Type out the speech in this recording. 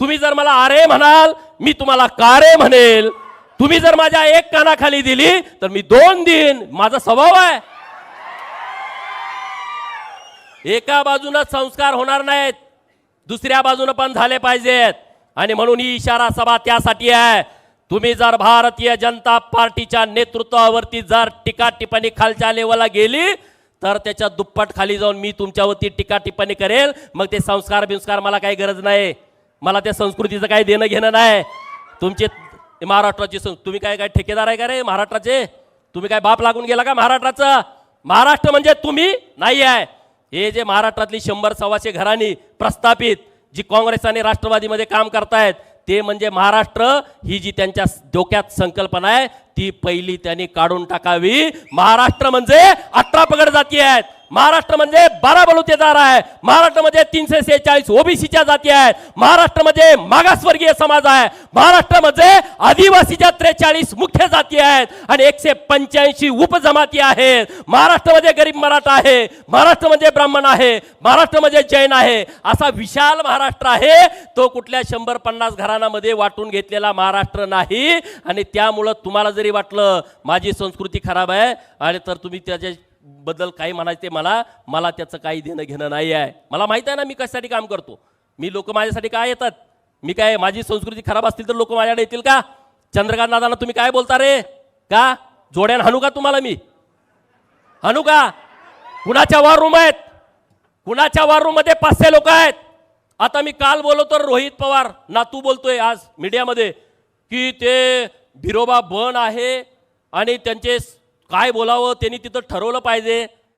तुम्ही जर मला आरे म्हणाल मी तुम्हाला कारे म्हणेल. तुम्ही जर माझ्या एक कानाखाली दिली तर मी दोन दिन माझा स्वभाव आहे. एका बाजूनं संस्कार होणार नाहीत दुसऱ्या बाजूनं पण झाले पाहिजेत. आणि म्हणून ही इशारा सभा त्यासाठी आहे. तुम्ही जर भारतीय जनता पार्टीच्या नेतृत्वावरती जर टीका टिप्पणी खालच्या लेवलला गेली तर त्याच्या दुप्पट खाली जाऊन मी तुमच्यावरती टीका टिप्पणी करेल. मग ते संस्कार बिंस्कार मला काही गरज नाही. मला त्या संस्कृतीचं काही देणं घेणं नाही. तुमचे महाराष्ट्राची तुम्ही काय काय ठेकेदार आहे का रे महाराष्ट्राचे? तुम्ही काय बाप लागून गेला का महाराष्ट्राचं? महाराष्ट्र म्हणजे तुम्ही नाही आहे. हे जे महाराष्ट्रातली शंभर सव्वाशे घरांनी प्रस्थापित जी काँग्रेस आणि राष्ट्रवादीमध्ये काम करतायत ते म्हणजे महाराष्ट्र ही जी त्यांच्या डोक्यात संकल्पना आहे ती पहिली त्यांनी काढून टाकावी. महाराष्ट्र म्हणजे अठरा पगड जाती आहेत. महाराष्ट्र म्हणजे बारा बलुतेदार आहे महाराष्ट्रामध्ये तीनशे सेहेचाळीस ओबीसीच्या जाती आहेत. महाराष्ट्रामध्ये मागासवर्गीय समाज आहे. महाराष्ट्रामध्ये आदिवासीच्या त्रेचाळीस मुख्य जाती आहेत आणि एकशे पंच्याऐंशी उपजमाती आहेत. महाराष्ट्रामध्ये गरीब मराठा आहे. महाराष्ट्रामध्ये ब्राह्मण आहे. महाराष्ट्रामध्ये जैन आहे. असा विशाल महाराष्ट्र आहे. तो कुठल्या शंभर पन्नास घराण्यामध्ये वाटून घेतलेला महाराष्ट्र नाही. आणि त्यामुळं तुम्हाला जरी वाटलं माझी संस्कृती खराब आहे आणि तर तुम्ही त्याच्या बद्दल काही म्हणायचे मला मला त्याचं काही देणं घेणं नाही आहे. मला माहीत आहे ना मी कशासाठी काम करतो. मी लोक माझ्यासाठी काय येतात? मी काय माझी संस्कृती खराब असतील तर लोक माझ्याकडे येतील का? चंद्रकांत दादांना तुम्ही काय बोलता रे? का? जोड्यान हाणू का तुम्हाला मी? हाणू का? कुणाच्या वार रूम आहेत? कुणाच्या वार रूममध्ये पाचशे लोक आहेत? आता मी काल बोललो तर रोहित पवार नातू बोलतोय आज मीडियामध्ये की ते भिरोबा बन आहे आणि त्यांचे काय बोलावं त्यांनी तिथं ठरवलं पाहिजे.